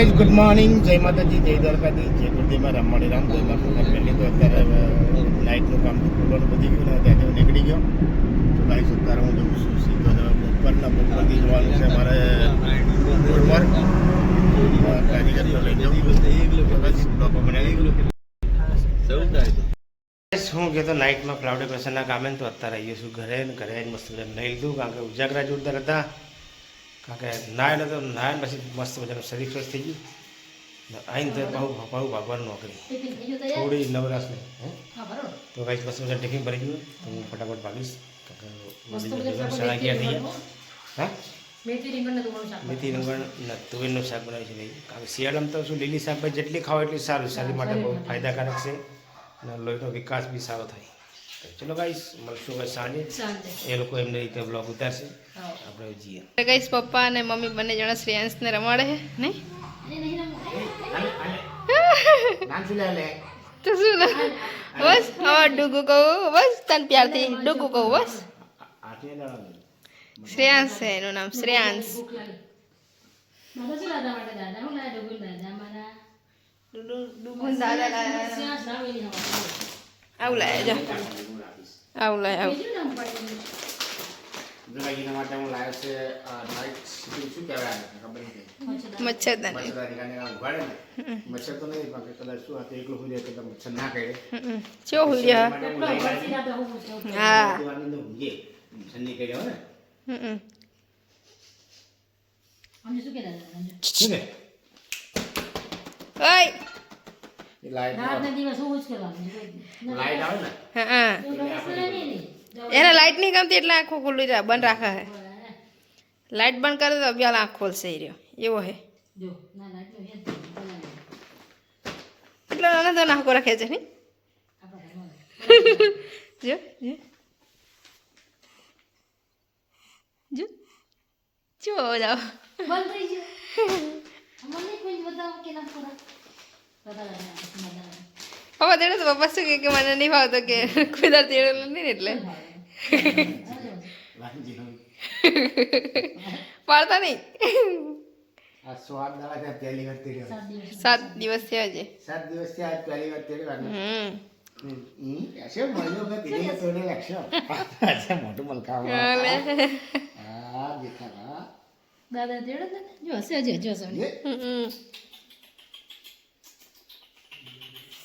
Guys good morning જય માતાજી જય દ્વારકાજી જય ગુરુદેવમાં રામ મળી રામ જય માતા પહેલી તો અત્યારે લાઇટનું કામ ખોલવાનું બધી ગયું ને ત્યાંથી હું નીકળી ગયો તો ગાઈઝ અત્યારે હું જઉં છું સીધો બપોરના બપોરથી જવાનું છે મારે ગુરુવાર કારીગરનો લઈ જવું હું કહેતો નાઇટમાં ક્લાઉડ ઓપરેશનના કામે તો અત્યારે આવીએ છું ઘરે ઘરે મસ્ત લઈ લીધું કારણ કે ઉજાગરા જોરદાર હતા કારણ કે નાયને તો નાયન પછી મસ્ત મજાનું શરીર ફ્રેશ થઈ ગયું આઈને તો બહુ બહુ ભાગવાનું નોકરી થોડી નવરાશ નવરાશને તો કાંઈક મસ્ત મજા ટિફિન ભરી ગયું તો હું ફટાફટ ભાગીશ સાડા અગિયાર થઈ હા મેથી રીંગણ તુવેરનું શાક બનાવ્યું છે નહીં કારણ કે શિયાળામાં તો શું લીલી શાકભાઈ જેટલી ખાવ એટલી સારું શરીર માટે બહુ ફાયદાકારક છે અને લોહીનો વિકાસ બી સારો થાય ब्लॉग से ने मम्मी बने जन श्रेयांश ने रमाड़े है नहीं बस डुगु को बस तन प्यार थी डुगु को बस श्रेयांश है नो नाम श्रेयांश అవులే అవులే అవు મચ્છરદાની ચો હુલ્યા હા ઓય એને લાઇટ નહીં ગમતી એટલે આંખો ખુલ્લું જાય બંધ રાખે હે લાઇટ બંધ કરે તો અભ્યાલ આંખ ખોલશે રહ્યો એવો હે એટલે નાના તો નાખો રાખે છે નહીં જો જો જો જાઓ બંધ થઈ ગયો મને કોઈ બતાવો કે નાખો રાખો પપ્પા તેડે તો પપ્પા શું કે મને નહીં ભાવતો કે કુદર તેડેલો નહીં ને એટલે પાડતા નહીં સાત દિવસ થયા છે સાત દિવસ થયા પહેલી વાર તેડી વાર દાદા તેડો ને જો હશે જો જો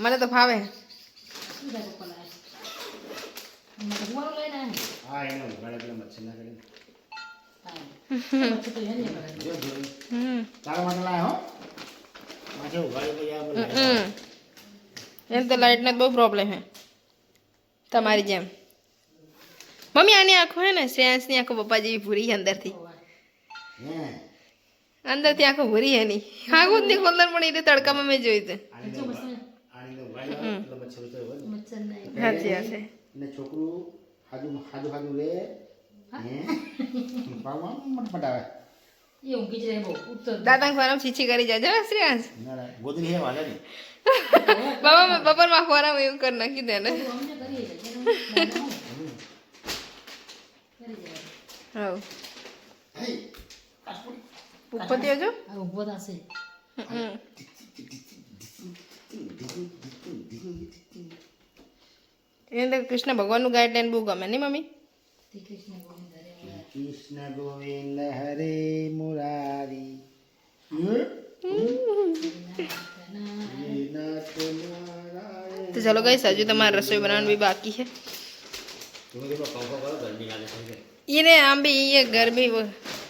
मले तो भावे तो हम्म. लाइट ने बहुत प्रॉब्लम है तुम्हारी जेम मम्मी आनी आंखो है ना सेंस नहीं आंखो पापा जी भूरी है अंदर थी हम्म. अंदर थी आंखो भूरी है नहीं आंखो नहीं खोलना पड़ी तड़का मम्मी जो इधर એટલે મચ્છર તો હોય ને દાદા ખોરામ છીછી કરી જાય જરા શ્રીયાંશ ગોદરી હે બાબા બપોરમાં ખોરામ એવું કરી નાખી દે ને હા ઉપપતિ હજુ એને તો કૃષ્ણ ભગવાનનું ગાઈડલાઈન બહુ ગમે નહીં મમ્મી કૃષ્ણ ગોવિંદ હરે મુરારી તો ચાલો ગઈ સાજુ તમારે રસોઈ બનાવવાનું બી બાકી છે એને આમ બી એ ગરમી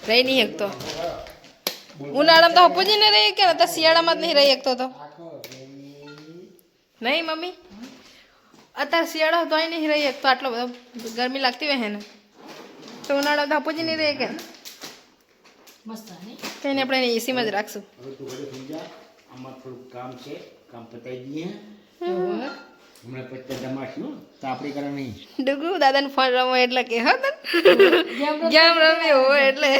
રહી નહીં શકતો ઉનાળામાં તો હપુજી ને રહી કે શિયાળામાં જ નહીં રહી શકતો તો નહીં મમ્મી અત્યારે શિયાળો તો અહીં નહીં રહીએ તો આટલો બધો ગરમી લાગતી હોય ને તો ઉનાળો તો નહીં રહીએ કે તો એને આપણે એસીમાં જ રાખશું આમાં થોડું કામ છે કામ પતાવી દઈએ દાદાને ફોન રમો એટલે કે હા એટલે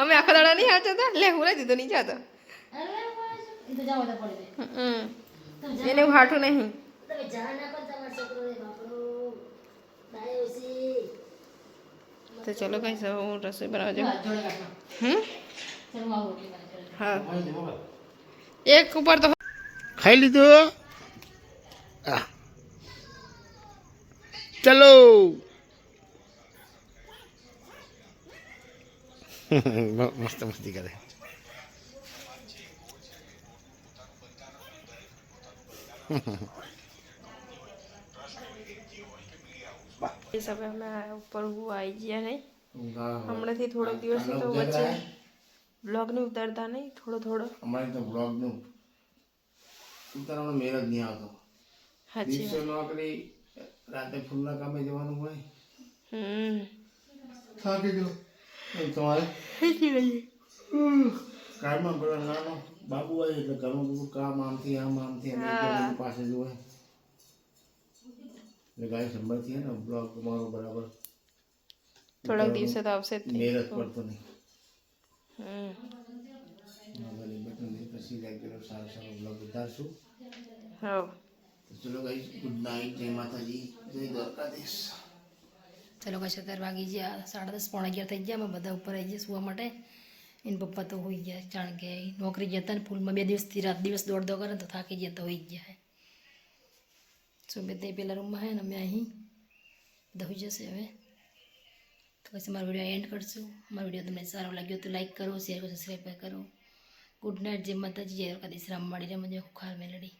અમે આખા દાડા નહીં હાચતા લે હું દીધો નહીં જાતો હમ એને હું હાઠું નહીં તો ચલો કઈ હું રસોઈ બનાવવા જાઉં હમ હા એક ઉપર તો ખાઈ લીધું ચલો મસ્ત મસ્તી કરે એ હિસાબે અમે ઉપર હું આવી ગયા નહીં હમણાંથી થોડોક દિવસ તો વચ્ચે બ્લોગ ને ઉતારતા નહીં થોડો થોડો અમારે તો બ્લોગ નું ઉતારવાનો મેળ જ નહીં આવતો દિવસે નોકરી રાતે ફૂલના કામે જવાનું હોય હમ થાકી ગયો તમારે કારમાં પેલા બાબુ હોય એટલે ઘરનું બધું કામ આમથી આમ આમથી આમ પાસે જ હોય એટલે ગાય સંભાળતી ને બ્લોગ તમારો બરાબર થોડાક દિવસે તો આવશે મેળ જ પડતો નહીં પછી રેગ્યુલર સારું સારું બ્લોગ ઉતારશું હા ચલો ગાઈસ ગુડ નાઇટ જય માતાજી જય દ્વારકાધીશ ચલો કશે અત્યારે વાગી ગયા સાડા દસ પોણા અગિયાર થઈ ગયા અમે બધા ઉપર આવી ગયા સુવા માટે એને પપ્પા તો હોઈ ગયા જાણ કે નોકરી જતા ને ફૂલમાં બે દિવસથી રાત દિવસ દોડ દોડ કરે તો થાકી જતા હોઈ ગયા સુબે તે પેલા રૂમમાં હે ને અમે અહીં બધા હોઈ જશે હવે તો પછી મારો વિડીયો એન્ડ કરશું મારો વિડીયો તમને સારો લાગ્યો તો લાઈક કરો શેર કરો સબસ્ક્રાઈબ કરો ગુડ નાઇટ જય માતાજી જય કાદીશ રામ મળી રમજો ખુખાર મેલડી